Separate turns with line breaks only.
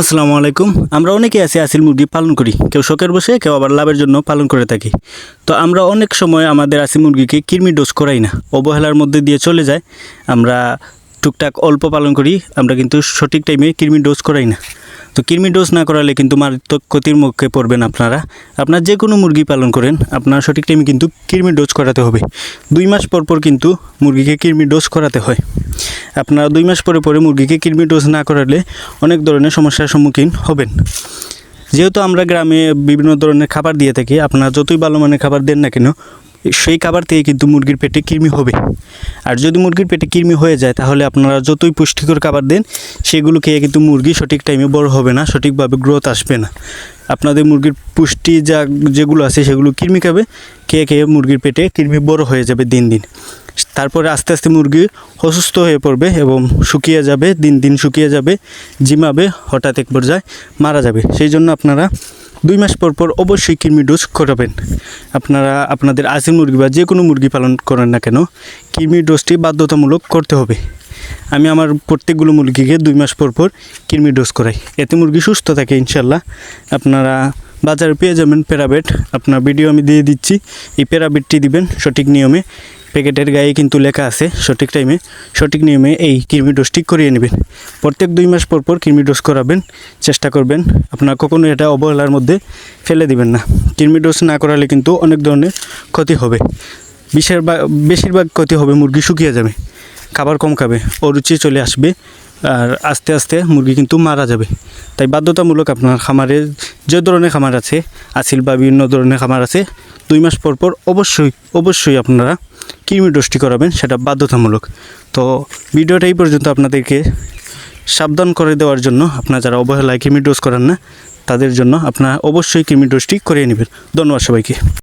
আসসালামু আলাইকুম। আমরা অনেকে আছি আসিল মুরগি পালন করি। কেউ শখের বসে, কেউ আবার লাভের জন্য পালন করে থাকি। তো আমরা অনেক সময় আমাদের আসিল মুরগিকে কৃমি ডোজ করাই না। অবহেলার মধ্যে দিয়ে চলে যায়। আমরা টুকটাক অল্প পালন করি। আমরা কিন্তু সঠিক টাইমে কৃমি ডোজ করাই না। তো কৃমি ডোজ না করালে কিন্তু মারাত্মক ক্ষতির মুখে পড়বেন আপনারা। আপনার যে কোনো মুরগি পালন করেন, আপনার সঠিক টাইমে কিন্তু কৃমি ডোজ করাতে হবে। দুই মাস পর পর কিন্তু মুরগিকে কৃমি ডোজ করাতে হয়। আপনারা দুই মাস পরে পরে মুরগিকে কৃমি ডোজ না করালে অনেক ধরনের সমস্যার সম্মুখীন হবেন। যেহেতু আমরা গ্রামে বিভিন্ন ধরনের খাবার দিয়ে থাকি, আপনারা যতই ভালো মানের খাবার দেন না কেন সেই খাবার থেকে কিন্তু মুরগির পেটে কৃমি হবে। আর যদি মুরগির পেটে কৃমি হয়ে যায়, তাহলে আপনারা যতই পুষ্টিকর খাবার দেন, সেগুলো খেয়ে কিন্তু মুরগি সঠিক টাইমে বড় হবে না, সঠিকভাবে গ্রোথ আসবে না। আপনাদের মুরগির পুষ্টি যা, যেগুলো আছে, সেগুলো কৃমি খাবে, খেয়ে খেয়ে মুরগির পেটে কৃমি বড় হয়ে যাবে দিন দিন। তারপরে আস্তে আস্তে মুরগি অসুস্থ হয়ে পড়বে এবং শুকিয়ে যাবে, দিন দিন শুকিয়ে যাবে, জিমাবে, হঠাৎ এক পর্যায়ে মারা যাবে। সেই জন্য আপনারা দুই মাস পর পর অবশ্যই কৃমি ডোজ করাবেন। আপনারা, আপনাদের আজি মুরগি বা যে কোনো মুরগি পালন করেন না কেন, কৃমি ডোজটি বাধ্যতামূলক করতে হবে। আমি আমার প্রত্যেকগুলো মুরগিকে দুই মাস পর পর কৃমি ডোজ করাই। এতে মুরগি সুস্থ থাকে ইনশাল্লাহ। আপনারা বাজারে পেয়ে যাবেন প্যারাবেট। আপনার ভিডিও আমি দিয়ে দিচ্ছি। এই প্যারাবেটটি দিবেন সঠিক নিয়মে। প্যাকেটের গায়ে কিন্তু লেখা আছে সঠিক টাইমে। সঠিক নিয়মে এই কৃমি ডোজটি করিয়ে নেবেন। প্রত্যেক দুই মাস পর পর কৃমি ডোজ করাবেন। চেষ্টা করবেন আপনার কখনো এটা অবহেলার মধ্যে ফেলে দিবেন না। কৃমি ডোজ না করালে কিন্তু অনেক ধরনের ক্ষতি হবে। বেশিরভাগ বেশিরভাগ ক্ষতি হবে মুরগি শুকিয়ে যাবে। খাবার কম খাবে, অরুচি চলে আসবে, আর আস্তে আস্তে মুরগি কিন্তু মারা যাবে। তাই বাধ্যতামূলক আপনার খামারে যে ধরনের খামার আছে আসিল বা বিভিন্ন ধরনের খামার আছে, দুই মাস পর পর অবশ্যই অবশ্যই আপনারা কৃমি ডোজটি করাবেন, সেটা বাধ্যতামূলক। তো ভিডিওটা এই পর্যন্ত আপনাদেরকে সাবধান করে দেওয়ার জন্য, আপনারা যারা অবহেলায় কৃমি ডোজ করেন না, তাদের জন্য আপনারা অবশ্যই কৃমি ডোজটি করিয়ে নেবেন। ধন্যবাদ সবাইকে।